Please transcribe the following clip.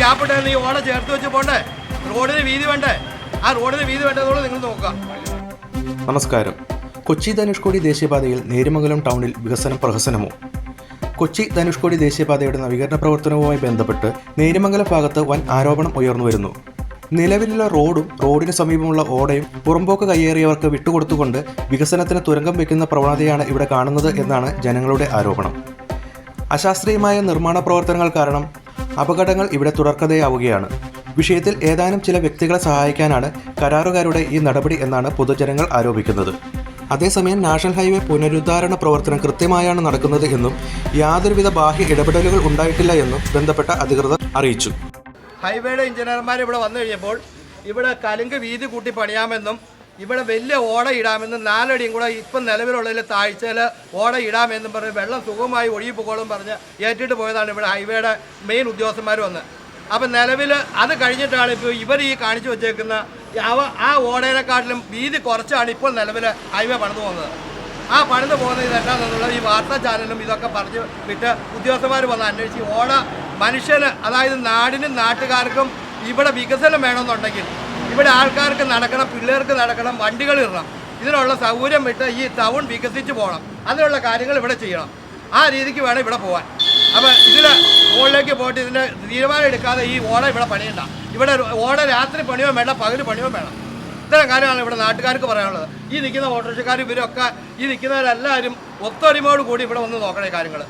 Gap ഇട്ടാൽ ഈ ഓട ചേർത്ത് വെച്ച് പോണ്ടേ റോഡിന് വീതി വേണ്ടേ? ആ റോഡിന് വീതി വേണ്ടതുകൊണ്ട് നിങ്ങൾ നോക്കുക. നമസ്കാരം. കൊച്ചി ധനുഷ്കോടി ദേശീയപാതയിൽ നേരുമംഗലം ടൗണിൽ വികസനം പ്രഹസനമോ? കൊച്ചി ധനുഷ്കോടി ദേശീയപാതയുടെ നവീകരണ പ്രവർത്തനവുമായി ബന്ധപ്പെട്ട് നേരുമംഗലം ഭാഗത്ത് വൻ ആരോപണം ഉയർന്നു വരുന്നു. നിലവിലുള്ള റോഡും റോഡിന് സമീപമുള്ള ഓടയും പുറമ്പോക്ക് കയ്യേറിയവർക്ക് വിട്ടുകൊടുത്തുകൊണ്ട് വികസനത്തിന് തുരങ്കം വയ്ക്കുന്ന പ്രവണതയാണ് ഇവിടെ കാണുന്നത് എന്നാണ് ജനങ്ങളുടെ ആരോപണം. അശാസ്ത്രീയമായ നിർമ്മാണ പ്രവർത്തനങ്ങൾ കാരണം അപകടങ്ങൾ ഇവിടെ തുടർക്കഥയാവുകയാണ്. വിഷയത്തിൽ ഏതാനും ചില വ്യക്തികളെ സഹായിക്കാനാണ് കരാറുകാരുടെ ഈ നടപടി എന്നാണ് പൊതുജനങ്ങൾ ആരോപിക്കുന്നത്. അതേസമയം നാഷണൽ ഹൈവേ പുനരുദ്ധാരണ പ്രവർത്തനം കൃത്യമായാണ് നടക്കുന്നത് എന്നും യാതൊരുവിധ ബാഹ്യ ഇടപെടലുകൾ ഉണ്ടായിട്ടില്ല എന്നും ബന്ധപ്പെട്ട അധികൃതർ അറിയിച്ചു. ഹൈവേയുടെ എഞ്ചിനീയർമാർ ഇവിടെ വന്നു കഴിഞ്ഞപ്പോൾ ഇവിടെ കലുങ്ക് വീതി കൂട്ടി പണിയാമെന്നും ഇവിടെ വലിയ ഓട ഇടാമെന്നും നാലടിയും കൂടെ ഇപ്പം നിലവിലുള്ളതിൽ താഴ്ചയിൽ ഓട ഇടാമെന്നും പറഞ്ഞ് വെള്ളം സുഖമായി ഒഴുകി പോകോളും പറഞ്ഞ് ഏറ്റിട്ട് പോയതാണ് ഇവിടെ ഹൈവേയുടെ മെയിൻ ഉദ്യോഗസ്ഥന്മാർ വന്ന്. അപ്പം നിലവിൽ അത് കഴിഞ്ഞിട്ടാണ് ഇപ്പോൾ ഇവർ ഈ കാണിച്ചു വെച്ചേക്കുന്ന അവ ആ ഓടേനെക്കാട്ടിലും വീതി കുറച്ചാണ് ഇപ്പോൾ നിലവിൽ ഹൈവേ പണിതു പോകുന്നത്. ആ പണിത് പോകുന്നത് ഇതെന്താണെന്നുള്ള ഈ വാർത്താ ചാനലും ഇതൊക്കെ പറഞ്ഞ് വിട്ട് ഉദ്യോഗസ്ഥന്മാർ വന്ന് അന്വേഷിച്ച് ഓട മനുഷ്യന് അതായത് നാടിനും നാട്ടുകാർക്കും ഇവിടെ വികസനം വേണമെന്നുണ്ടെങ്കിൽ ഇവിടെ ആൾക്കാർക്ക് നടക്കണം പിള്ളേർക്ക് നടക്കണം വണ്ടികൾ ഇടണം. ഇതിനുള്ള സൗകര്യം വിട്ട് ഈ ടൗൺ വികസിച്ച് പോകണം. അതിനുള്ള കാര്യങ്ങൾ ഇവിടെ ചെയ്യണം. ആ രീതിക്ക് വേണം ഇവിടെ പോകാൻ അപ്പോൾ ഇതിൽ മുകളിലേക്ക് പോയിട്ട് ഇതിന്റെ തീരുമാനം എടുക്കാതെ ഈ ഓട ഇവിടെ പണിയണ്ട. ഇവിടെ ഓട രാത്രി പണിയോ വേണ്ട പകൽ പണിയോ വേണം ഇത്തരം കാര്യമാണ് ഇവിടെ നാട്ടുകാർക്ക് പറയാനുള്ളത്. ഈ നിൽക്കുന്ന ഓട്ടോറിക്ഷക്കാർ ഇവരൊക്കെ ഈ നിൽക്കുന്നവരെല്ലാവരും ഒത്തൊരുമയോട് കൂടി ഇവിടെ വന്ന് നോക്കണേ കാര്യങ്ങൾ